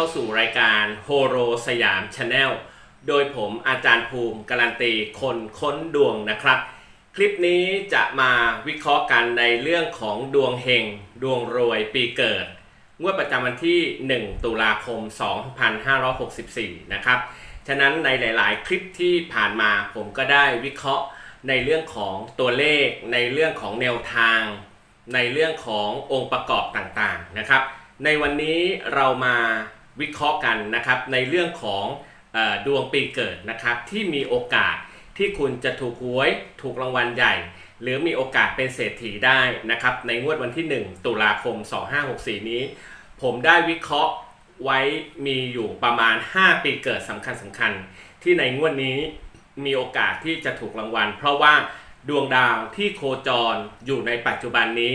เข้าสู่รายการโฮโรสยามชาแนลโดยผมอาจารย์ภูมิการันตีคนค้นดวงนะครับ คลิปนี้จะมาวิเคราะห์กันในเรื่องของดวงเฮงดวงรวยปีเกิดงวดประจำวันที่ 1 ตุลาคม 2564 นะครับ ฉะนั้นในหลาย ๆ คลิปที่ผ่านมาผมก็ได้วิเคราะห์ในเรื่องของตัวเลข ในเรื่องของแนวทาง ในเรื่องขององค์ประกอบต่าง ๆ นะครับ ในวันนี้เรามา วิเคราะห์กันนะครับในเรื่องของอดวงปีเกิดนะครับที่มีโอกาสที่คุณจะถูกหวยถูกรางวัลใหญ่ หรือมีโอกาสเป็นเศรษฐีได้นะครับในงวดวันที่ 1 ตุลาคม 2564 นี้ ผมได้วิเคราะห์ไว้มีอยู่ประมาณ 5 ปีเกิดสำคัญสำคัญๆที่ในงวดนี้มีโอกาสที่จะถูกรางวัล เพราะว่าดวงดาวที่โคจรอยู่ในปัจจุบันนี้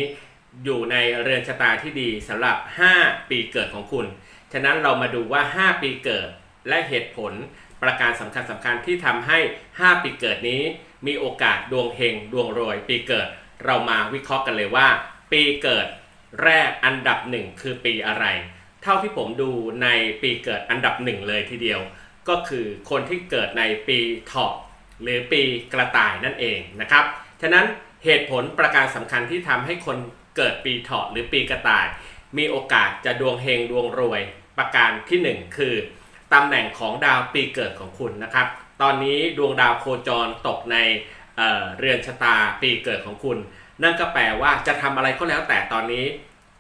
อยู่ในเรือนชะตาที่ดีสำหรับ 5 ปีเกิดของคุณ ฉะนั้นเรามาดูว่า 5 ปีเกิดและเหตุผลประการสำคัญสำคัญที่ทำให้ 5 ปีเกิดนี้ มีโอกาสดวงเฮงดวงรวย ปีเกิดเรามาวิเคราะห์กันเลยว่า ปีเกิดแรกอันดับหนึ่งคือปีอะไร เท่าที่ผมดูในปีเกิดอันดับหนึ่งเลยทีเดียว ก็คือคนที่เกิดในปีเถาะหรือปีกระต่ายนั่นเองนะครับฉะนั้นเหตุผลประการสำคัญที่ทำให้คนเกิดปีเถาะหรือปีกระต่าย มีโอกาสจะดวงเฮงดวงรวย ประการที่หนึ่งคือตำแหน่งของดาวปีเกิดของคุณนะครับ ตอนนี้ดวงดาวโคจรตกในเเรือนชะตาปีเกิดของคุณ นั่นก็แปลว่าจะทำอะไรก็แล้วแต่ตอนนี้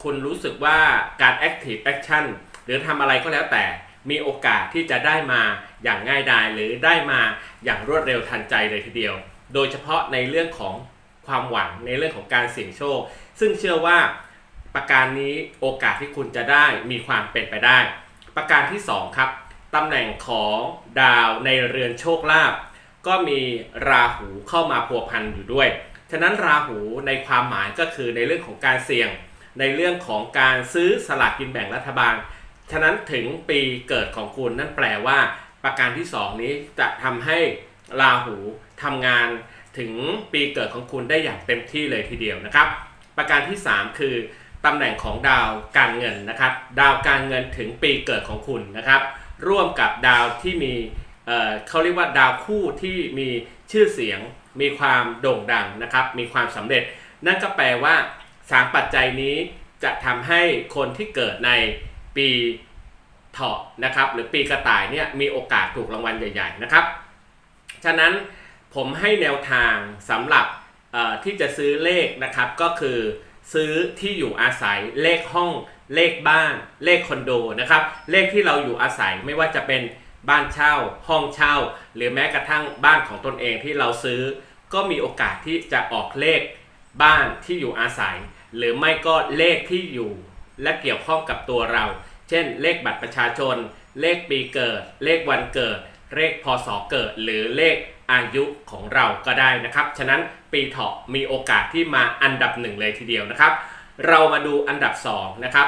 คุณรู้สึกว่าการ active action หรือทำอะไรก็แล้วแต่มีโอกาสที่จะได้มาอย่างง่ายดายหรือได้มาอย่างรวดเร็วทันใจเลยทีเดียว โดยเฉพาะในเรื่องของความหวังในเรื่องของการเสี่ยงโชค ซึ่งเชื่อว่า ประการนี้โอกาสที่คุณจะได้มีความเป็นไปได้ ประการที่ 2 ครับตำแหน่งของดาวในเรือนโชคลาภก็มีราหูเข้ามาพัวพันอยู่ด้วย ฉะนั้นราหูในความหมายก็คือในเรื่องของการเสี่ยง ในเรื่องของการซื้อสลากกินแบ่งรัฐบาล ฉะนั้นถึงปีเกิดของคุณนั่นแปลว่า ประการที่ 2 นี้จะทำให้ราหูทำงานถึงปีเกิดของคุณได้อย่างเต็มที่เลยทีเดียวนะครับ ประการที่ 3 คือ ตำแหน่งของดาวการเงินนะครับ ดาวการเงินถึงปีเกิดของคุณนะครับ ร่วมกับดาวที่มีเเขาเรียกว่าดาวคู่ที่มีชื่อเสียง มีความโด่งดังนะครับ มีความสำเร็จ นั่นก็แปลว่าสามปัจจัยนี้จะทำให้คนที่เกิดในปีเถาะนะครับ หรือปีกระต่ายเนี่ยมีโอกาสถูกรางวัลใหญ่ ๆ นะครับ ฉะนั้นผมให้แนวทางสำหรับที่จะซื้อเลขนะครับก็คือ ซื้อที่อยู่อาศัยเลขห้องเลขบ้าน เลขคอนโดนะครับ เลขที่เราอยู่อาศัยไม่ว่าจะเป็นบ้านเช่า ห้องเช่า หรือแม้กระทั่งบ้านของตนเองที่เราซื้อ ก็มีโอกาสที่จะออกเลขบ้านที่อยู่อาศัย หรือไม่ก็เลขที่อยู่ และเกี่ยวข้องกับตัวเรา เช่น เลขบัตรประชาชน เลขปีเกิด เลขวันเกิด เลขพศเกิด หรือเลข อายุของเราก็ได้นะครับ ฉะนั้นปีเถาะมีโอกาสที่มาอันดับหนึ่งเลยทีเดียวนะครับ เรามาดูอันดับสองนะครับ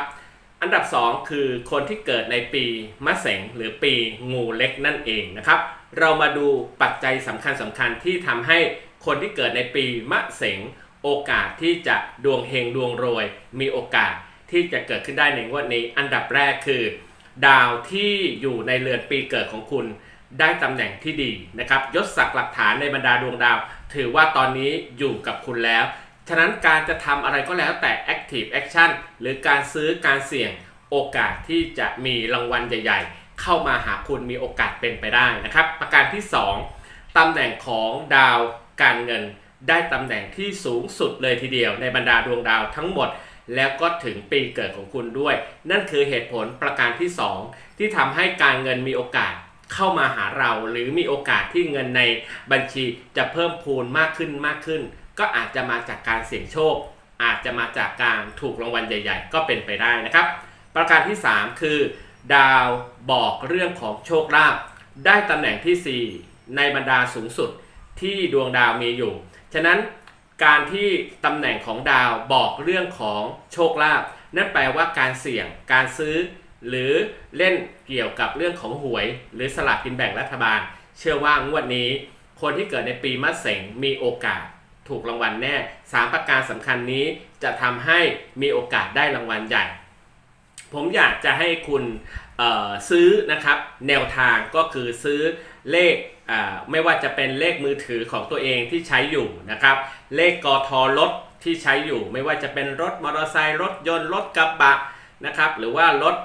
อันดับ 2 คือคนที่เกิดในปีมะเสงหรือปีงูเล็กนั่นเองนะครับ เรามาดูปัจจัยสำคัญสำคัญที่ทำให้คนที่เกิดในปีมะเสงโอกาสที่จะดวงเฮงดวงรวย มีโอกาสที่จะเกิดขึ้นได้ในงวดนี้ อันดับแรกคือ ดาวที่อยู่ในเรือนปีเกิดของคุณ ได้ตำแหน่งที่ดีนะครับยศศักดิ์หลักฐานในบรรดาดวงดาว ถือว่าตอนนี้อยู่กับคุณแล้ว ฉะนั้นการจะทำอะไรก็แล้วแต่ active action หรือการซื้อการเสี่ยงโอกาสที่จะมีรางวัลใหญ่ ๆ เข้ามาหาคุณมีโอกาสเป็นไปได้นะครับ ประการที่ 2ตำแหน่งของดาวการเงิน ได้ตำแหน่งที่สูงสุดเลยทีเดียว ในบรรดาดวงดาวทั้งหมด แล้วก็ถึงปีเกิดของคุณด้วย นั่นคือเหตุผลประการที่ 2 ที่ทำให้การเงินมีโอกาส เข้ามาหาเรา หรือมีโอกาสที่เงินในบัญชีจะเพิ่มพูนมากขึ้นมากขึ้น ก็อาจจะมาจากการเสี่ยงโชค อาจจะมาจากการถูกรางวัลใหญ่ ๆ ก็เป็นไปได้นะครับ ประการที่ 3 คือ ดาวบอกเรื่องของโชคลาภได้ตำแหน่งที่ 4 ในบรรดาสูงสุดที่ดวงดาวมีอยู่ ฉะนั้นการที่ตำแหน่งของดาวบอกเรื่องของโชคลาภนั่นแปลว่าการเสี่ยงการซื้อ หรือเล่น เกี่ยวกับเรื่องของหวย หรือสลากกินแบ่งรัฐบาล เชื่อว่างวดนี้ คนที่เกิดในปีมะเสงมีโอกาสถูกรางวัลแน่สามประการสำคัญนี้จะทำให้มีโอกาสได้รางวัลใหญ่ ผมอยากจะให้คุณซื้อนะครับแนวทางก็คือซื้อเลขไม่ว่าจะเป็นเลขมือถือของตัวเองที่ใช้อยู่นะครับ เลขกอทอรถที่ใช้อยู่ ไม่ว่าจะเป็นรถมอเตอร์ไซค์รถยนต์รถกระบะนะครับ หรือว่ารถ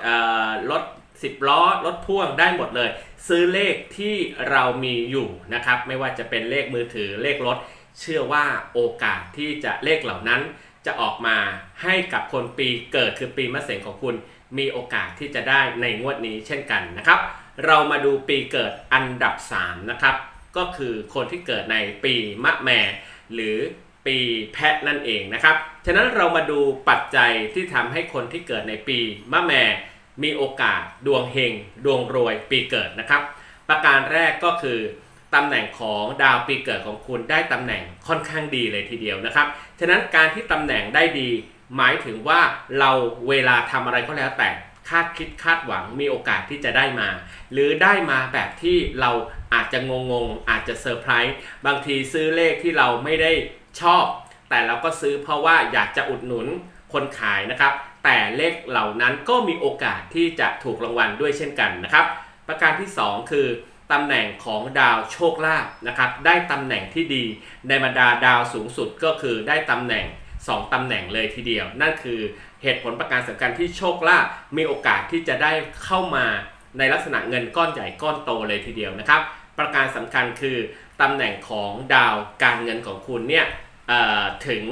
รถ 10 ล้อรถพ่วงได้หมดเลย ซื้อเลขที่เรามีอยู่นะครับ ไม่ว่าจะเป็นเลขมือถือเลขรถ เชื่อว่าโอกาสที่จะเลขเหล่านั้นจะออกมาให้กับคนปีเกิดคือปีมะเสงของคุณ มีโอกาสที่จะได้ในงวดนี้เช่นกันนะครับ เรามาดูปีเกิดอันดับ 3 นะครับ ก็คือคนที่เกิดในปีมะแม่หรือปีแพะนั่นเองนะครับ ฉะนั้นเรามาดูปัจจัยที่ทำให้คนที่เกิดในปีมะแม่ มีโอกาสดวงเฮงดวงรวยปีเกิดนะครับ ประการแรกก็คือตำแหน่งของดาวปีเกิดของคุณได้ตำแหน่งค่อนข้างดีเลยทีเดียวนะครับ ฉะนั้นการที่ตำแหน่งได้ดี หมายถึงว่าเราเวลาทำอะไรก็แล้วแต่คาดคิดคาดหวังมีโอกาสที่จะได้มา หรือได้มาแบบที่เราอาจจะงงงอาจจะเซอร์ไพรส์บางทีซื้อเลขที่เราไม่ได้ชอบ แต่เราก็ซื้อเพราะว่าอยากจะอุดหนุนคนขายนะครับ แต่เลขเหล่านั้นก็มีโอกาสที่จะถูกรางวัลด้วยเช่นกันนะครับ ประการที่ 2 คือตำแหน่งของดาวโชคลาภนะครับ ได้ตำแหน่งที่ดีในบรรดาดาวสูงสุดก็คือได้ตำแหน่ง 2ตำแหน่งเลยทีเดียว นั่นคือเหตุผลประการสำคัญที่โชคลาภมีโอกาสที่จะได้เข้ามาในลักษณะเงินก้อนใหญ่ก้อนโตเลยทีเดียวนะครับ ประการสำคัญคือตำแหน่งของดาวการเงินของคุณเนี่ยถึง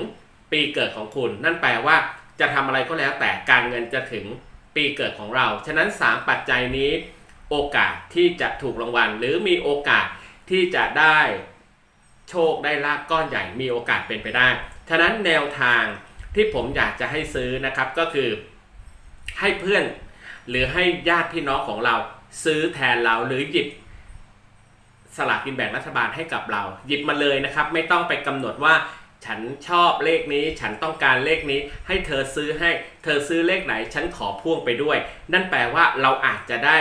ปีเกิดของคุณ นั่นแปลว่า จะทำอะไรก็แล้วแต่การเงินจะถึงปีเกิดของเรา ฉะนั้น 3 ปัจจัยนี้ โอกาสที่จะถูกรางวัล หรือมีโอกาสที่จะได้โชคได้ลาบก้อนใหญ่มีโอกาสเป็นไปได้ ฉะนั้นแนวทางที่ผมอยากจะให้ซื้อนะครับก็คือ ให้เพื่อนหรือให้ญาติพี่น้องของเราซื้อแทนเราหรือหยิบสลากกินแบ่งรัฐบาลให้กับเรา หยิบมาเลยนะครับ ไม่ต้องไปกำหนดว่า ฉันชอบเลขนี้ ฉันต้องการเลขนี้ ให้เธอซื้อให้ เธอซื้อเลขไหน ฉันขอพ่วงไปด้วย นั่นแปลว่าเราอาจจะได้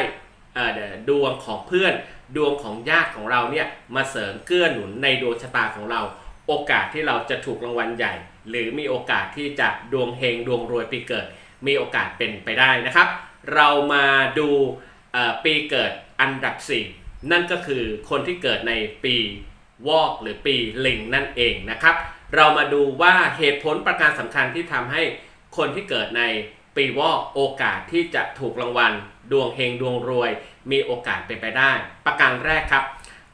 ดวงของเพื่อน ดวงของญาติของเราเนี่ยมาเสริมเกื้อหนุนในดวงชะตาของเรา โอกาสที่เราจะถูกรางวัลใหญ่ หรือมีโอกาสที่จะดวงเฮงดวงรวยปีเกิด มีโอกาสเป็นไปได้นะครับ เรามาดูปีเกิดอันดับ 4 นั่นก็คือคนที่เกิดในปีวอกหรือปีลิงนั่นเองนะครับ เรามาดูว่าเหตุผลประการสำคัญที่ทำให้คนที่เกิดในปีวอกโอกาสที่จะถูกรางวัล ดวงเฮงดวงรวย มีโอกาสเป็นไปได้ ประการแรกครับ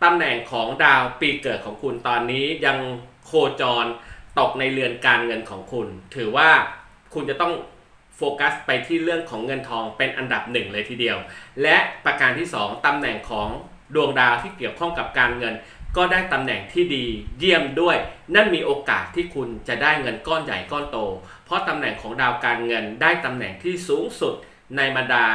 ตำแหน่งของดาวปีเกิดของคุณตอนนี้ยังโคจรตกในเรือนการเงินของคุณ ถือว่าคุณจะต้องโฟกัสไปที่เรื่องของเงินทองเป็นอันดับหนึ่งเลยทีเดียว และประการที่ 2ตำแหน่งของดวงดาวที่เกี่ยวข้องกับการเงิน ก็ได้ตำแหน่งที่ดีเยี่ยมด้วย นั่นมีโอกาสที่คุณจะได้เงินก้อนใหญ่ก้อนโต เพราะตำแหน่งของดาวการเงินได้ตำแหน่งที่สูงสุดในบรรดา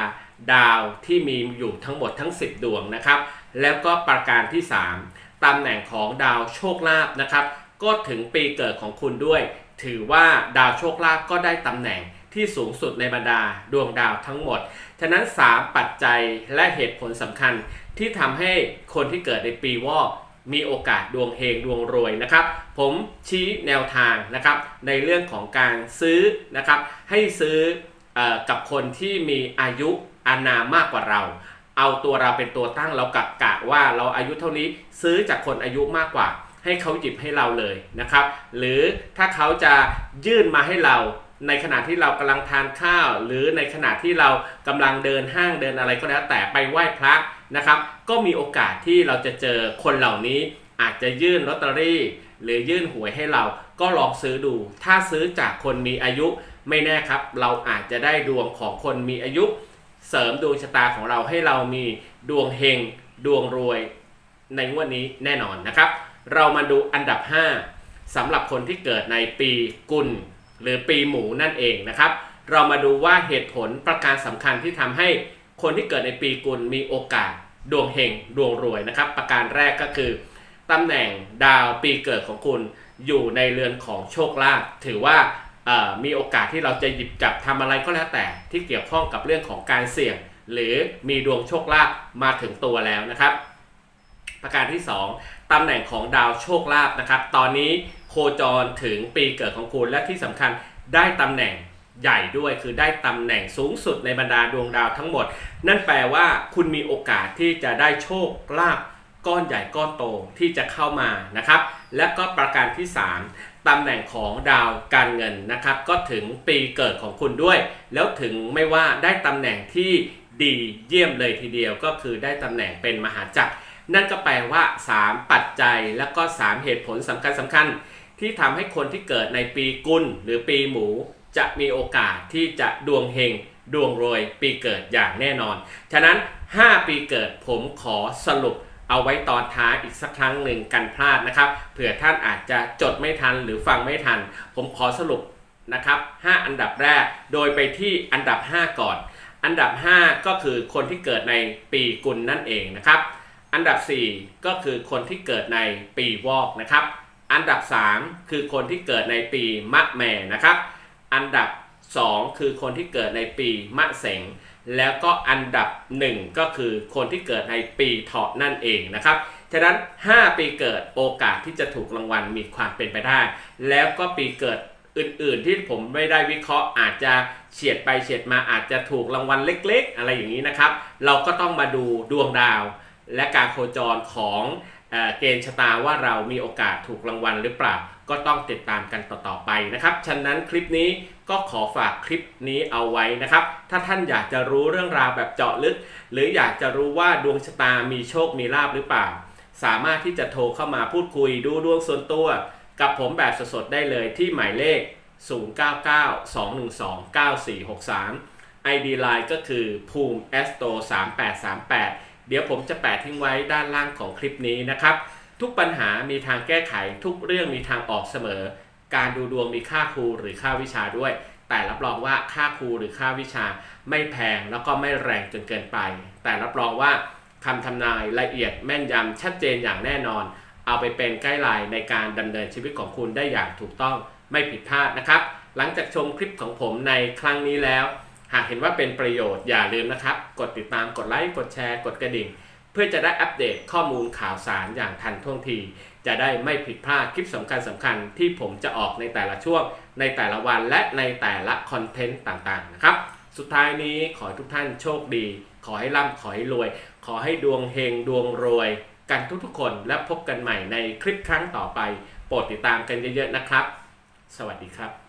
ดาวที่มีอยู่ทั้งหมดทั้ง 10 ดวงนะครับ แล้วก็ประการที่ 3ตำแหน่งของดาวโชคลาภนะครับ ก็ถึงปีเกิดของคุณด้วย ถือว่าดาวโชคลาภก็ได้ตำแหน่งที่สูงสุดในบรรดาดวงดาวทั้งหมด ฉะนั้น 3 ปัจจัยและเหตุผลสำคัญที่ทำให้คนที่เกิดในปีวอก มีโอกาสดวงเฮงดวงรวยนะครับ ผมชี้แนวทางนะครับในเรื่องของการซื้อนะครับให้ซื้อออกับคนที่มีอายุอานามมากกว่าเรา เอาตัวเราเป็นตัวตั้งเรากะกะว่าเราอายุเท่านี้ซื้อจากคนอายุมากกว่า ให้เขาหยิบให้เราเลยนะครับ หรือถ้าเขาจะยื่นมาให้เรา ในขณะที่เรากำลังทานข้าว หรือในขณะที่เรากำลังเดินห้างเดินอะไรก็แล้วแต่ไปไหว้พระนะครับ ก็มีโอกาสที่เราจะเจอคนเหล่านี้อาจจะยื่นลอตเตอรี่หรือยื่นหวยให้เราก็ลองซื้อดู ถ้าซื้อจากคนมีอายุไม่แน่ครับ เราอาจจะได้ดวงของคนมีอายุ เสริมดวงชะตาของเราให้เรามีดวงเฮงดวงรวยในงวดนี้แน่นอนนะครับ เรามาดูอันดับ 5สำหรับคนที่เกิดในปีกุล หรือปีหมูนั่นเองนะครับ เรามาดูว่าเหตุผลประการสำคัญที่ทำให้คนที่เกิดในปีกุลมีโอกาสดวงเฮงดวงรวยนะครับ ประการแรกก็คือตำแหน่งดาวปีเกิดของคุณอยู่ในเรือนของโชคลาภถือว่ามีโอกาสที่เราจะหยิบจับทำอะไรก็แล้วแต่ ที่เกี่ยวข้องกับเรื่องของการเสี่ยง หรือมีดวงโชคลาภมาถึงตัวแล้วนะครับ ประการที่ 2ตำแหน่งของดาวโชคลาภนะครับ ตอนนี้ โคจรถึงปีเกิดของคุณและที่สำคัญได้ตำแหน่งใหญ่ด้วยคือได้ตำแหน่งสูงสุดในบรรดาดวงดาวทั้งหมด นั่นแปลว่าคุณมีโอกาสที่จะได้โชคลาภก้อนใหญ่ก้อนโตที่จะเข้ามานะครับ และก็ประการที่ 3ตำแหน่งของดาวการเงินนะครับ ก็ถึงปีเกิดของคุณด้วย แล้วถึงไม่ว่าได้ตำแหน่งที่ดีเยี่ยมเลยทีเดียวก็คือได้ตำแหน่งเป็นมหาจักร นั่นก็แปลว่า 3 ปัจจัยและก็ 3 เหตุผลสำคัญสำคัญ ที่ทำให้คนที่เกิดในปีกุลหรือปีหมู จะมีโอกาสที่จะดวงเฮงดวงรวยปีเกิดอย่างแน่นอน ฉะนั้น 5 ปีเกิดผมขอสรุปเอาไว้ตอนท้ายอีกสักครั้งหนึ่งกันพลาดนะครับเผื่อท่านอาจจะจดไม่ทันหรือฟังไม่ทัน ผมขอสรุปนะครับ 5 อันดับแรกโดยไปที่อันดับ 5 ก่อน อันดับ 5 ก็คือคนที่เกิดในปีกุลนั่นเองนะครับ อันดับ 4 ก็คือคนที่เกิดในปีวอกนะครับ อันดับ 3 คือคนที่เกิดในปีมะแม่นะครับ อันดับ 2 คือคนที่เกิดในปีมะเสงแล้วก็อันดับ 1 ก็คือคนที่เกิดในปีเถาะนั่นเองนะครับ ฉะนั้น 5 ปีเกิดโอกาสที่จะถูกรางวัลมีความเป็นไปได้ แล้วก็ปีเกิดอื่นๆ ที่ผมไม่ได้วิเคราะห์อาจจะเฉียดไปเฉียดมาอาจจะถูกรางวัลเล็ก ๆ อะไรอย่างนี้นะครับ เราก็ต้องมาดูดวงดาว และการโคจรของ เกณฑ์ชะตาว่าเรามีโอกาสถูกรางวัลหรือเปล่า ก็ต้องติดตามกันต่อๆไปนะครับ ฉะนั้นคลิปนี้ก็ขอฝากคลิปนี้เอาไว้นะครับ ถ้าท่านอยากจะรู้เรื่องราวแบบเจาะลึก หรืออยากจะรู้ว่าดวงชะตามีโชคมีลาบหรือเปล่า สามารถที่จะโทรเข้ามาพูดคุยดูดวงส่วนตัว กับผมแบบสดๆได้เลยที่หมายเลข 0992129463 ID Line ก็คือภูมิ a s t o 3838 เดี๋ยวผมจะแปะทิ้งไว้ด้านล่างของคลิปนี้นะครับ ทุกปัญหามีทางแก้ไขทุกเรื่องมีทางออกเสมอ การดูดวงมีค่าครูหรือค่าวิชาด้วย แต่รับรองว่าค่าครูหรือค่าวิชา ไม่แพงแล้วก็ไม่แรงจนเกินไป แต่รับรองว่าคำทำนายละเอียดแม่นยำชัดเจนอย่างแน่นอน เอาไปเป็นไกด์ไลน์ในการดำเนินชีวิตของคุณได้อย่างถูกต้องไม่ผิดพลาดนะครับ หลังจากชมคลิปของผมในครั้งนี้แล้ว หากเห็นว่าเป็นประโยชน์อย่าลืมนะครับ กดติดตามกดไลค์กดแชร์ กดกระดิ่ง เพื่อจะได้อัปเดตข้อมูลข่าวสารอย่างทันท่วงที จะได้ไม่ผิดพลาดคลิปสำคัญสำคัญที่ผมจะออกในแต่ละช่วง ในแต่ละวันและในแต่ละคอนเทนต์ต่างๆนะครับ สุดท้ายนี้ขอทุกท่านโชคดี ขอให้ร่ำขอให้รวย ขอให้ดวงเฮงดวงรวย กันทุกๆคนและพบกันใหม่ในคลิปครั้งต่อไป โปรดติดตามกันเยอะๆนะครับ สวัสดีครับ